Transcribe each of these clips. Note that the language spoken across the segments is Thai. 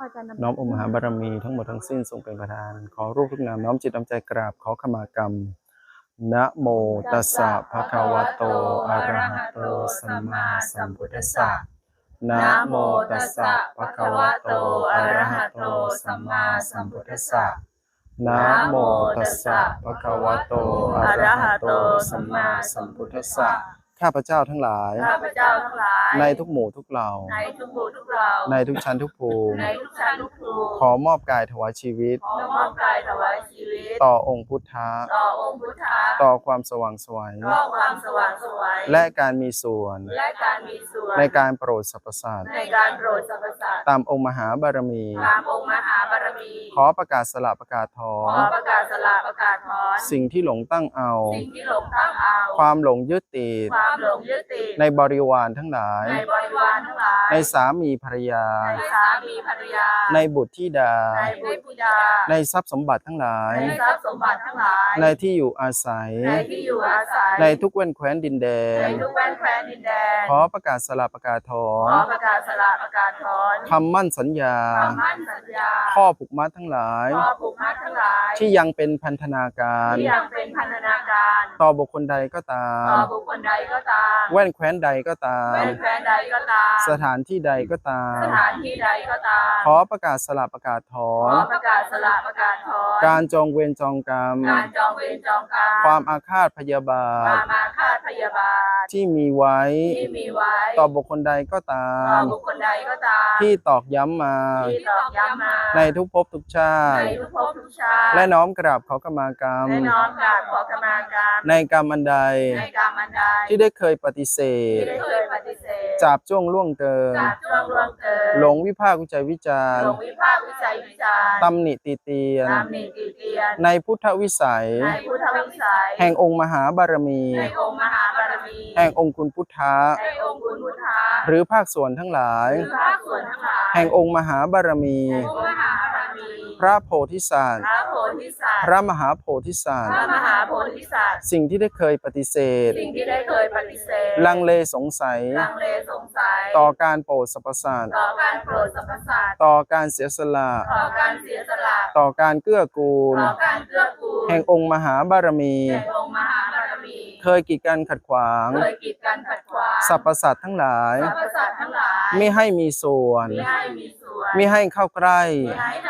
อาจารย์นำน้อมองค์มหาบารมีทั้งหมดทั้งสิ้นทรงเป็นประธาน ขอรูปทุกนามน้อมจิตน้อมใจกราบขอขมากรรมนะโมตัสสะภะคะวะโตอะระหะโตสัมมาสัมพุทธัสสะนะโมตัสสะภะคะวะโตอะระหะโตสัมมาสัมพุทธัสสะนะโมตัสสะภะคะวะโตอะระหะโตสัมมาสัมพุทธัสสะ ข้าพเจ้าทั้งหลาย ข้าพเจ้าทั้งหลาย ในทุกหมู่ทุกเหล่า ในทุกหมู่ทุกเราในทุกชั้นทุกภูมิ ในทุกชั้นทุกภูมิ ขอมอบกายถวายชีวิต ขอมอบกายถวายชีวิต ต่อองค์พุทธะ ต่อองค์พุทธะ ต่อความสว่างไสวย ต่อความสว่างไสวย และการมีส่วน และการมีส่วน ในการโปรดสรรพสัตว์ ในการโปรดสรรพสัตว์ ตามองค์มหาบารมี ตามองค์มหาบารมี ขอประกาศสละประกาศถอขนอประกาศส ละประกาศถอน สิ่งที่หลงตั้งเอา สิ่งที่หลงตั้งเอา ความหลงยึดติดความหลงยึดติดในบริวารทั้งหลาย ในบริวารทั้งหลาย ในสามีภรรยา ในสามีภรรยา ในบุตรธิดา ในบุตรธิดา ในทรัพย์สมบัติทั้งหลาย ในทรัพย์สมบัติทั้งหลาย ในที่อยู่อาศัย ในที่อยู่อาศัย ในทุกแว่นแคว้นดินแดในนทุกแว่นแคว้นดินแดน ขอประกาศสละประกาศถอขอนประกาศสละประกาศถอนคำมั่นสัญญา คำมั่นสัญญา ข้อผูกมัดทั้งหลาย ข้อผูกมัดทั้งหลาย ที่ยังเป็นพันธนาการ ที่ยังเป็นพันธนาการต่อบุคคลใดก็ตาม ต่อบุคคลใดก็ตามแว่นแคว้นใดก็ตาม แว่นแคว้นใดก็ตาม สถานที่ใดก็ตาม สถานที่ใดก็ตาม ขอประกาศสละประกาศถอขอน ประกาศสละประกาศถอนการจองเวรจองกรรม การจองเวรจองกรรมความอาฆาตพยาบาคทวามอาฆาตพยาบาทที่มีไว้ ที่มีไว้ต่อบุคคลใดก็ตาต่อม บุคคลใดก็ตามที่ตอกย้ำมา ที่ตอกย้ำมาในทุกภพทุกชาในติ ทุกภพทุกชาติและน้อมกราบขอขมากรรมและน้อมกราบขอขมากรรมในกรรมอันใด ในกรรมอันใดที่ได้เคยปฏิเสที่ธได้เคยปฏิเสธจาบจ้วงล่วงเกิน จากช่วงล่วงเกินหลงวิพากษ์วิจัยวิจารหลณ์งวิพากษ์วิจัยวิจารณ์ตำหนิติเตียน ตามนิติเตียน ในพุทธวิสัย ในพุทธวิสัยแห่งองค์มหาบารมี ในองค์มหาบารมี แห่งองค์คุณพุทธะในองค์คุณพุทธะหรือภาคส่วนทั้งหลาย หรือภาคส่วนทั้งหลายแห่งองค์มหาบารมีแห่งองค์มหาบารมีพระโพธิสัตว์ พระโพ ธิสัตว์พระมหาโพธิสัตพว์ระมหาโพธิสัตว์สิ่งที่ได้เคยปฏิเสธ สิ่งที่ได้เคยปฏิเสธลังเลสงสัย ลังเลสงสัยต่อการโปรดสรรพสัตว์ต่อการโปรดสรรพสัตว์ต่อการเสียสละ ต่อการเสียสละต่อการเกื้อกูล ต่อการเกื้อกูลแห่งองค์มหาบารมี แห่งองค์มหาบารมีเคยกีดกันขัดขวาง เคยกีดกันขัดขวางสรรพสัตว์ทั้งหลาย สรรพสัตว์ทั้งหลายไม่ให้มีส่วนไม่ให้มีส่วนไม่ให้เข้าใกล้ไม่ให้เข้าใกล้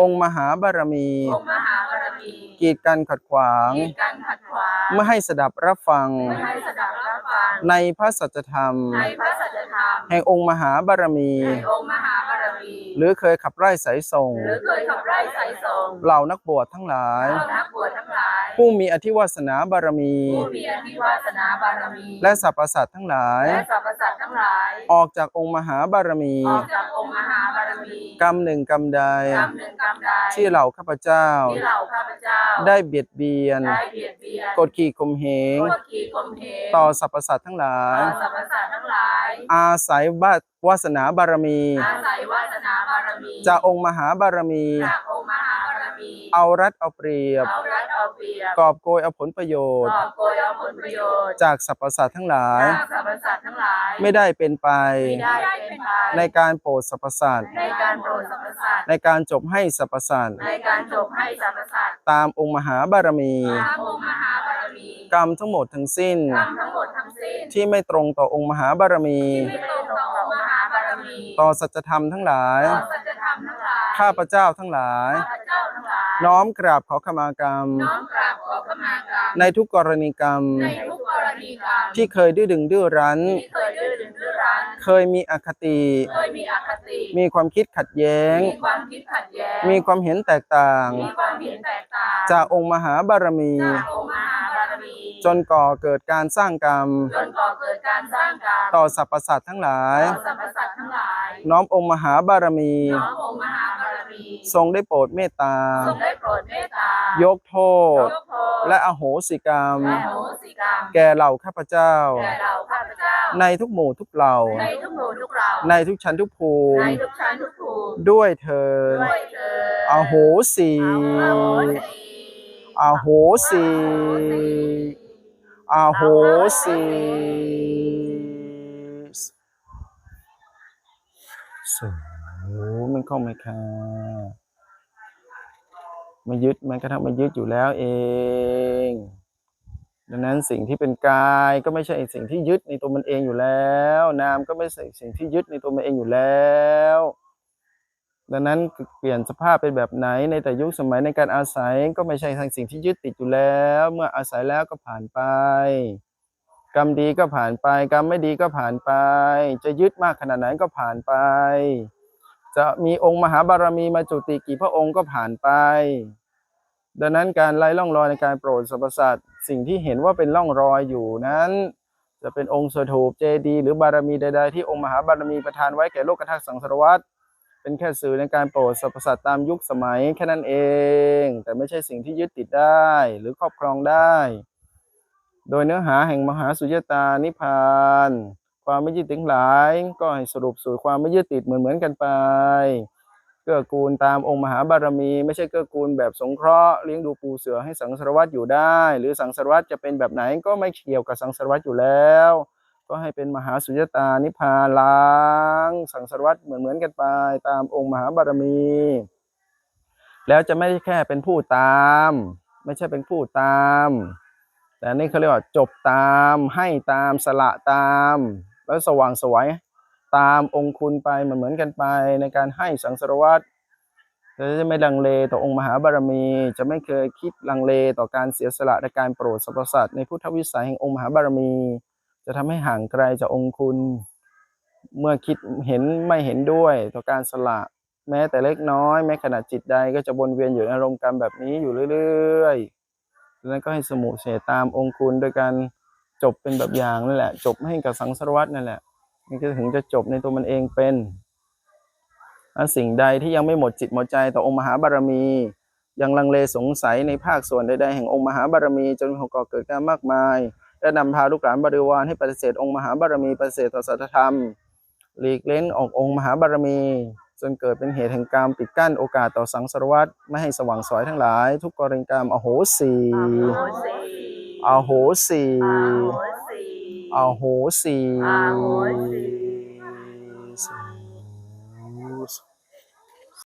องค์มหาบารมี องค์มหาบารมีกีดกันขัดขวางกีดกันขัดขวางไม่ให้สดับรับฟัง ไม่ให้สดับรับฟังในพระสัจธรรม ในพระสัจธรรมแห่งองค์มหาบารมีแห่งองค์มหาบารมีหรือเคยขับไล่สายส่ง หรือเคยขับไล่สายส่งเหล่านักบวชทั้งหลายเหล่านักบวชทั้งหลายผู้มีอธิวาสนาบารมี ผู้มีอธิวาสนาบารมี และสรรพสัตว์ทั้งหลาย และสรรพสัตว์ทั้งหลาย ออกจากองค์มหาบารมี ออกจากองค์มหาบารมี กรรมหนึ่งกรรมใด กรรมหนึ่งกรรมใดที่เหล่าข้าพเจ้า ที่เหล่าข้าพเจ้าได้เบียดเบียน ได้เบียดเบียนกดขี่ข่มเหง กดขี่ข่มเหงต่อสรรพสัตว์ทั้งหลาย ต่อสรรพสัตว์ทั้งหลาย อาศัยวาวาสนาบารมี อาศัยวาสนาบารมีจากองค์มหาบารมี จากองค์มหาบารมี เอารัดเอาเปรียบ เอารัด เอาเปรียบกอบโกยเอาผลประโยชน์กอบโกยเอาผลประโยชน์จากสรรพสัตว์ทั้งหลาย จากสรรพสัตว์ทั้งหลายไม่ได้เป็นไป ไม่ได้เป็นไปในการโปรดสรรพสัตว์ในการโปรดสรรพสัตว์ในการจบให้สรรพสัตว์ในการจบให้สรรพสัตว์ตามองค์มหาบารมี ตามองค์มหาบารมีกรรมทั้งหมดทั้งสิ้น กรรมทั้งหมดทั้งสิ้นที่ไม่ตรงต่อองค์มหาบารมีที่ไม่ตรงต่อองค์มหาบารมีต่อสัจธรรมทั้งหลาย ต่อสัจธรรมทั้งหลายข้าพเจ้าทั้งหลาย ข้าพ น้อมกราบขอขมากรรม น้อมกราบขอขมากรรม ในทุกกรณีกรรม ในทุกกรณีกรรม ที่เคยดื้อดึงดื้อรั้น ที่เคยดื้อดึงดื้อรั้น เคยมีอคติ เคยมีอคติ มีความคิดขัดแย้ง มีความคิดขัดแย้ง มีความเห็นแตกต่าง มีความเห็นแตกต่าง จากองค์มหาบารมี จากองค์มหาบารมี จนก่อเกิดการสร้างกรรม จนก่อเกิดการสร้างกรรม ต่อสรรพสัตว์ทั้งหลาย ต่อสรรพสัตว์ทั้งหลาย น้อมองค์มหาบารมี น้อมองค์มหาบารมี ทรงได้โปรดเมตตา ทรงได้ ยกโทษยกโทษและอโหสิกรรมและอโหสิกรรม แก่เหล่าข้าพเจ้าแก่เราข้าพเจ้า ในทุกหมู่ทุกเหล่า ในทุกหมู่ทุกเราในทุกชั้นทุกภูในมิทุกชั้นทุกภูมิ ด้วยเธอญด้วยเถิดอโหสีอโหสิอโหสีอโหสีสามันเข้าไม่คา ไม่ยึดมันกระทั่งม่ยึดอยู่แล้วเอง ดังนั้นสิ่งที่เป็นกายก็ไม่ใช่สิ่งที่ยึดในตัวมันเองอยู่แล้ว นามก็ไม่ใช่สิ่งที่ยึดในตัวมันเองอยู่แล้ว ดังนั้นเปลี่ยนสภาพเป็นแบบไหนในแต่ยุคสมัยในการอาศัยก็ไม่ใช่ทางสิ่งที่ยึดติดอยู่แล้ว เมื่ออาศัยแล้วก็ผ่านไป กรรมดีก็ผ่านไป กรรมไม่ดีก็ผ่านไป จะยึดมากขนาดไหนก็ผ่านไป จะมีองค์มหาบารมีมาจุติกี่พระองค์ก็ผ่านไป ดังนั้นการไล่ล่องรอยในการโปรดสรรพสัตว์สิ่งที่เห็นว่าเป็นร่องรอยอยู่นั้น จะเป็นองค์สถูปเจดีหรือบารมีใด ๆ ที่องค์มหาบารมีประทานไว้แก่โลกธาตุสังสารวัฏเป็นแค่สื่อในการโปรดสรรพสัตว์ตามยุคสมัยแค่นั้นเอง แต่ไม่ใช่สิ่งที่ยึดติดได้หรือครอบครองได้ โดยเนื้อหาแห่งมหาสุญญตานิพพาน ความไม่ยึดติ้งหลาย ก็ให้สรุปสู่ความไม่ยึดติดเหมือนเหมือนๆกันไป เกื้อกูลตามองค์มหาบารมี ไม่ใช่เกื้อกูลแบบสงเคราะห์เลี้ยงดูปูเสือให้สังสารวัตรอยู่ได้ หรือสังสารวัตรจะเป็นแบบไหนก็ไม่เกี่ยวกับสังสารวัตรอยู่แล้ว ก็ให้เป็นมหาสุญญตานิพานล้าง สังสารวัตรเหมือนเหมือนๆกันไป ตามองค์มหาบารมี แล้วจะไม่แค่เป็นผู้ตาม ไม่ใช่เป็นผู้ตามแต่นี่เขาเรียกว่าจบตามให้ตามสละตาม แล้วสว่างสวยตามองค์คุณไปเหมือนเหมือนกันไปในการให้สังสารวัตรจะไม่ลังเลต่อองค์มหาบารมี จะไม่เคยคิดลังเลต่อการเสียสละในการโปรดสรรพสัตว์ในพุทธวิสัยแห่งองค์มหาบารมี จะทำให้ห่างไกลจากองค์คุณ เมื่อคิดเห็นไม่เห็นด้วยต่อการสละ แม้แต่เล็กน้อย แม้ขนาดจิตใดก็จะวนเวียนอยู่ในอารมณ์กรรมแบบนี้อยู่เรื่อยๆดังนั้นก็ให้สมุเสตามองค์คุณโดยการ จบเป็นแบบอย่างนั่นแหละ จบให้กับสังสารวัตรนั่นแหละนี่ก็ถึงจะจบในตัวมันเองเป็นอันสิ่งใดที่ยังไม่หมดจิตหมดใจต่อองค์มหาบารมี ยังลังเลสงสัยในภาคส่วนใดๆแห่งองค์มหาบารมี จนก่อเกิดการมากมาย และนำพาลูกหลานบริวารให้ปฏิเสธองค์มหาบารมีปฏิเสธต่อสัจธรรม หลีกเล้นออกองค์มหาบารมี จนเกิดเป็นเหตุแห่งกรรมปิดกั้นโอกาสต่อสังสารวัตรไม่ให้สว่างสวยทั้งหลาย ทุกกรณีกรรมโหสีอโหสีอโหสี อโหสีอโหสีอโหสี